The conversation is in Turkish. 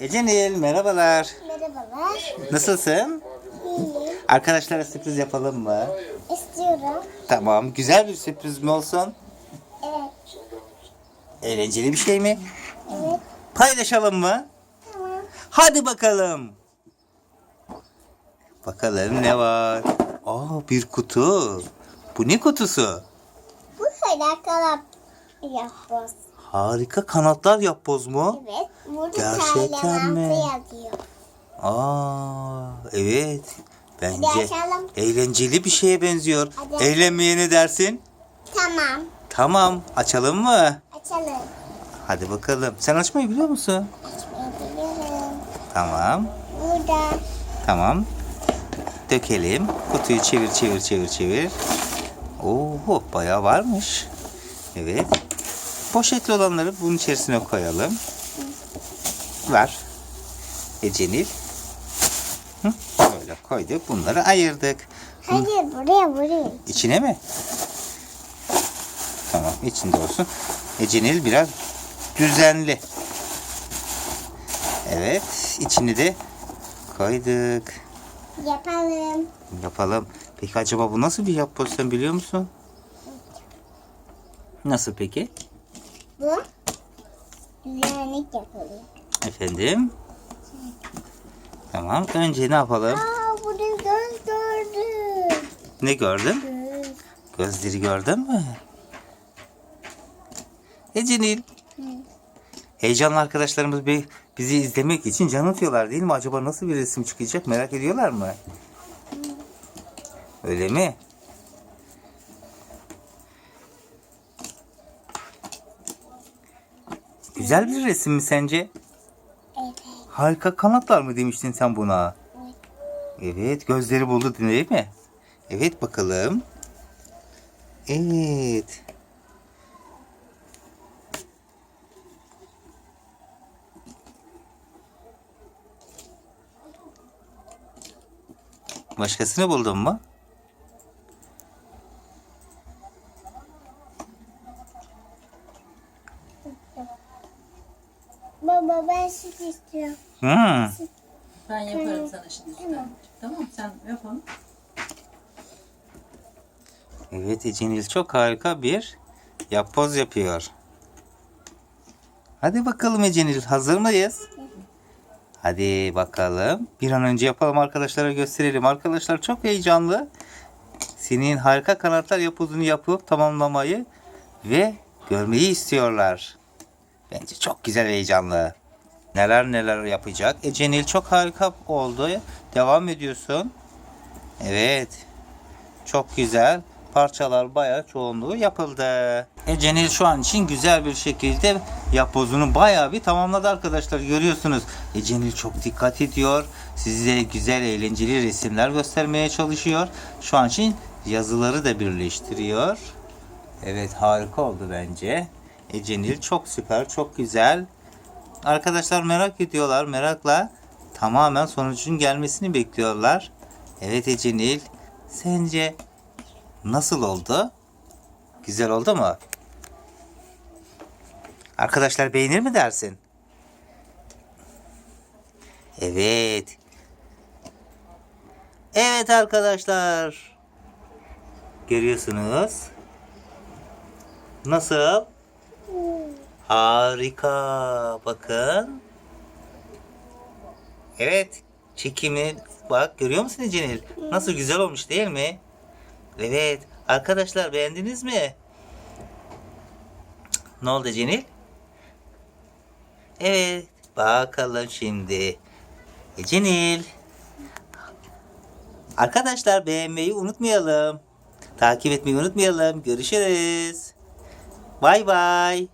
Ecenil merhabalar. Merhabalar. Nasılsın? İyiyim. Arkadaşlara sürpriz yapalım mı? İstiyorum. Tamam. Güzel bir sürpriz mi olsun? Evet. Eğlenceli bir şey mi? Evet. Paylaşalım mı? Tamam. Hadi bakalım. Bakalım ne var? Aa bir kutu. Bu ne kutusu? Bu kadar kalap yapboz. Harika kanatlar yapboz mu? Evet. Burada Gerçekten mi? yazıyor. Aa evet. Bence Hadi açalım. eğlenceli bir şeye benziyor. Hadi. Eğlenmeye ne dersin? Tamam. Tamam. Açalım mı? Açalım. Hadi bakalım. Sen açmayı biliyor musun? Açmayı biliyorum. Tamam. Burada. Tamam. Dökelim. Kutuyu çevir çevir çevir çevir. Oo bayağı varmış. Evet. Poşetli olanları bunun içerisine koyalım. Var. Ecenil. Hı, Böyle koyduk. Bunları ayırdık. Hayır buraya buraya. İçine mi? Tamam içinde olsun. Ecenil biraz düzenli. Evet içini de koyduk. Yapalım. Yapalım. Peki acaba bu nasıl bir yapboz sen biliyor musun? Nasıl peki? Bu. Güzellik yapalım. Efendim? Tamam. Önce ne yapalım? Aa burada göz gördüm. Ne gördün? Göz. Gözleri gördün mü? Ecenil. Heyecanlı arkadaşlarımız bir bizi izlemek için can atıyorlar değil mi? Acaba nasıl bir resim çıkacak merak ediyorlar mı? Öyle mi? Güzel bir resim mi sence? Evet. Harika kanatlar mı demiştin sen buna? Evet gözleri buldu değil mi? Evet bakalım. Evet. Başkasını buldun mu? Baba ben süt istiyorum. Hmm. Ben yaparım sana şimdi süper. Tamam sen yap onu. Evet Ecenil çok harika bir yapboz yapıyor. Hadi bakalım Ecenil hazır mıyız? Hadi bakalım. Bir an önce yapalım arkadaşlara gösterelim. Arkadaşlar çok heyecanlı. Senin harika kanatlar yapbozunu yapıp tamamlamayı ve görmeyi istiyorlar. Bence çok güzel heyecanlı. Neler neler yapacak. Ecenil çok harika oldu. Devam ediyorsun. Evet. Çok güzel. Parçalar bayağı çoğunluğu yapıldı. Ecenil şu an için güzel bir şekilde yapbozunu bayağı bir tamamladı arkadaşlar. Görüyorsunuz. Ecenil çok dikkat ediyor. Size güzel eğlenceli resimler göstermeye çalışıyor. Şu an için yazıları da birleştiriyor. Evet harika oldu bence. Ecenil çok süper, çok güzel. Arkadaşlar merak ediyorlar. Merakla tamamen sonucun gelmesini bekliyorlar. Evet Ecenil. Sence nasıl oldu? Güzel oldu mu? Arkadaşlar beğenir mi dersin? Evet. Evet arkadaşlar. Görüyorsunuz. Nasıl? Harika. Bakın. Evet. Çekimi bak görüyor musun Cenil? Nasıl güzel olmuş değil mi? Evet. Arkadaşlar beğendiniz mi? Ne oldu Cenil? Evet. Bakalım şimdi. E, Cenil. Arkadaşlar beğenmeyi unutmayalım. Takip etmeyi unutmayalım. Görüşürüz. Bye bye.